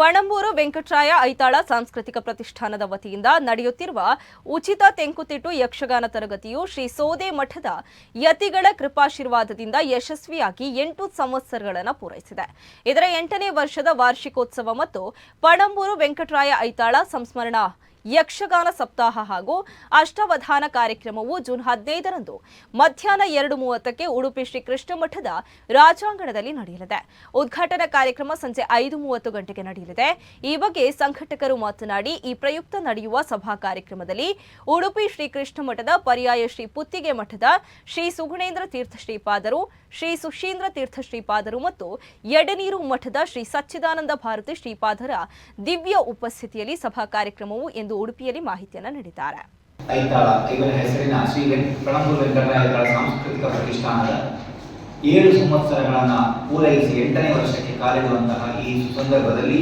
ಪಣಂಬೂರು ವೆಂಕಟರಾಯ ಐತಾಳ ಸಾಂಸ್ಕೃತಿಕ ಪ್ರತಿಷ್ಠಾನದ ವತಿಯಿಂದ ನಡೆಯುತ್ತಿರುವ ಉಚಿತ ತೆಂಕುತಿಟ್ಟು ಯಕ್ಷಗಾನ ತರಗತಿಯು ಶ್ರೀ ಸೋದೆ ಮಠದ ಯತಿಗಳ ಕೃಪಾಶೀರ್ವಾದದಿಂದ ಯಶಸ್ವಿಯಾಗಿ ಎಂಟು ಸಂವತ್ಸರಗಳನ್ನು ಪೂರೈಸಿದೆ. ಇದರ ಎಂಟನೇ ವರ್ಷದ ವಾರ್ಷಿಕೋತ್ಸವ ಮತ್ತು ಪಣಂಬೂರು ವೆಂಕಟರಾಯ ಐತಾಳ ಸಂಸ್ಮರಣಾ ಯಕ್ಷಗಾನ ಸಪ್ತಾಹ ಹಾಗೂ ಅಷ್ಟಾವಧಾನ ಕಾರ್ಯಕ್ರಮವು ಜೂನ್ ಹದಿನೈದರಂದು ಮಧ್ಯಾಹ್ನ ಎರಡು ಮೂವತ್ತಕ್ಕೆ ಉಡುಪಿ ಶ್ರೀ ಕೃಷ್ಣ ಮಠದ ರಾಜಾಂಗಣದಲ್ಲಿ ನಡೆಯಲಿದೆ. ಉದ್ಘಾಟನಾ ಕಾರ್ಯಕ್ರಮ ಸಂಜೆ ಐದು ಮೂವತ್ತು ಗಂಟೆಗೆ ನಡೆಯಲಿದೆ. ಈ ಬಗ್ಗೆ ಸಂಘಟಕರು ಮಾತನಾಡಿ, ಈ ಪ್ರಯುಕ್ತ ನಡೆಯುವ ಸಭಾ ಕಾರ್ಯಕ್ರಮದಲ್ಲಿ ಉಡುಪಿ ಶ್ರೀ ಕೃಷ್ಣ ಮಠದ ಪರ್ಯಾಯ ಶ್ರೀ ಪುತ್ತಿಗೆ ಮಠದ ಶ್ರೀ ಸುಗುಣೇಂದ್ರ ತೀರ್ಥ ಶ್ರೀಪಾದರು, ಶ್ರೀ ಸುಶೀಂದ್ರ ತೀರ್ಥ ಶ್ರೀಪಾದರು ಮತ್ತು ಎಡನೀರು ಮಠದ ಶ್ರೀ ಸಚ್ಚಿದಾನಂದ ಭಾರತಿ ಶ್ರೀಪಾದರ ದಿವ್ಯ ಉಪಸ್ಥಿತಿಯಲ್ಲಿ ಸಭಾ ಕಾರ್ಯಕ್ರಮವು ಎಂದು ಉಡುಪಿಯಲ್ಲಿ ಮಾಹಿತಿಯನ್ನು ನೀಡಿದ್ದಾರೆ. ಐತಾಳ, ಇವರ ಹೆಸರಿನ ಶ್ರೀ ಪಣಂಬೂರು ವೆಂಕಟರಾಯ ಐತಾಳ ಸಾಂಸ್ಕೃತಿಕ ಪ್ರತಿಷ್ಠಾನದ ಏಳು ಸಂವತ್ಸರಗಳನ್ನು ಪೂರೈಸಿ ಎಂಟನೇ ವರ್ಷಕ್ಕೆ ಕಾಲಿಡುವಂತಹ ಈ ಸಂದರ್ಭದಲ್ಲಿ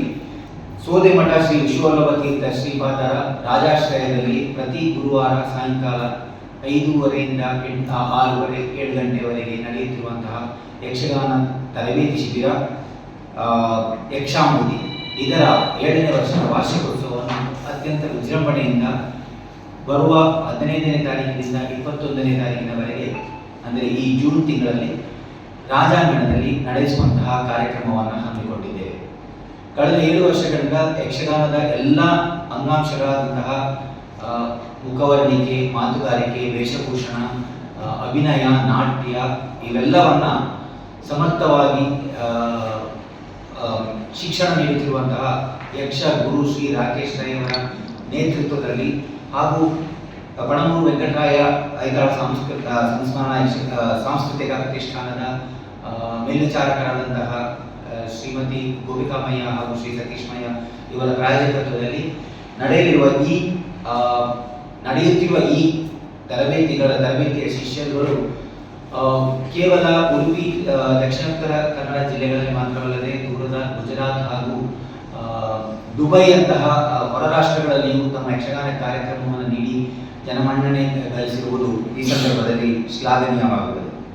ಸೋದೆಮಠ ಶ್ರೀ ವಿಶ್ವವಲ್ಲಭ ತೀರ್ಥ ಶ್ರೀಪಾದರ ರಾಜಾಶ್ರಯದಲ್ಲಿ ಪ್ರತಿ ಗುರುವಾರ ಸಾಯಂಕಾಲ ಐದೂವರೆಯಿಂದ ಎಂಟು, ಆರೂವರೆ, ಏಳು ಗಂಟೆವರೆಗೆ ನಡೆಯುತ್ತಿರುವಂತಹ ಯಕ್ಷಗಾನ ತರಬೇತಿ ಶಿಬಿರ ಯಕ್ಷಾಂಬುದಿ ಇದರ ಏಳನೇ ವರ್ಷದ ವಾರ್ಷಿಕೋತ್ಸವವನ್ನು ಅತ್ಯಂತ ವಿಜೃಂಭಣೆಯಿಂದ ಬರುವ ಹದಿನೈದನೇ ತಾರೀಕಿನಿಂದ ಇಪ್ಪತ್ತೊಂದನೇ ತಾರೀಕಿನವರೆಗೆ, ಅಂದರೆ ಈ ಜೂನ್ ತಿಂಗಳಲ್ಲಿ ರಾಜಾಂಗಣದಲ್ಲಿ ನಡೆಸುವಂತಹ ಕಾರ್ಯಕ್ರಮವನ್ನು ಹಮ್ಮಿಕೊಂಡಿದ್ದೇವೆ. ಕಳೆದ ಏಳು ವರ್ಷಗಳಿಂದ ಯಕ್ಷಗಾನದ ಎಲ್ಲ ಅಂಗಾಂಶಗಳಾದಂತಹ ಮುಖವರ್ಣಿಕೆ, ಮಾತುಗಾರಿಕೆ, ವೇಷಭೂಷಣ ಅಭಿನಯ, ನಾಟ್ಯ ಇವೆಲ್ಲವನ್ನ ಸಮರ್ಥವಾಗಿ ಶಿಕ್ಷಣ ನೀಡುತ್ತಿರುವಂತಹ ಯಕ್ಷ ಗುರು ಶ್ರೀ ರಾಕೇಶ್ ರಾಯವರ ನೇತೃತ್ವದಲ್ಲಿ ಹಾಗೂ ಬಣಮೂರು ವೆಂಕಟರಾಯ ಹೈದರಾಬಾದ್ ಸಾಂಸ್ಕೃತ ಸಂಸ್ಮರಣ ಸಾಂಸ್ಕೃತಿಕ ಪ್ರತಿಷ್ಠಾನದ ಮೇಲ್ವಿಚಾರಕರಾದಂತಹ ಶ್ರೀಮತಿ ಗೋಪಿಕಾಮಯ್ಯ ಹಾಗೂ ಶ್ರೀ ಸತೀಶ್ಮಯ್ಯ ಇವರ ಪ್ರಾಯೋಜಕತ್ವದಲ್ಲಿ ನಡೆಯಲಿರುವ ಈ ನಡೆಯುತ್ತಿರುವ ಈ ತರಬೇತಿಗಳ, ತರಬೇತಿಯ ಶಿಷ್ಯರುಗಳು ಕೇವಲ ಉಡುಪಿ ದಕ್ಷಿಣ ದಕ್ಷಿಣೋತ್ತರ ಕನ್ನಡ ಜಿಲ್ಲೆಗಳಲ್ಲಿ ಮಾತ್ರವಲ್ಲದೆ ಗುಜರಾತ್ ಹಾಗೂ ದುಬೈ ಹೊರರಾಷ್ಟ್ರಗಳಲ್ಲಿಯೂ ಹೊರ ರಾಷ್ಟ್ರಗಳಲ್ಲಿಯೂ ತಮ್ಮ ಯಕ್ಷಗಾನ ಕಾರ್ಯಕ್ರಮವನ್ನು ನೀಡಿ ಜನಮನ್ನಣೆ ಗಳಿಸಿರುವುದು ಈ ಸಂದರ್ಭದಲ್ಲಿ ಶ್ಲಾಘನೀಯವಾಗುತ್ತದೆ.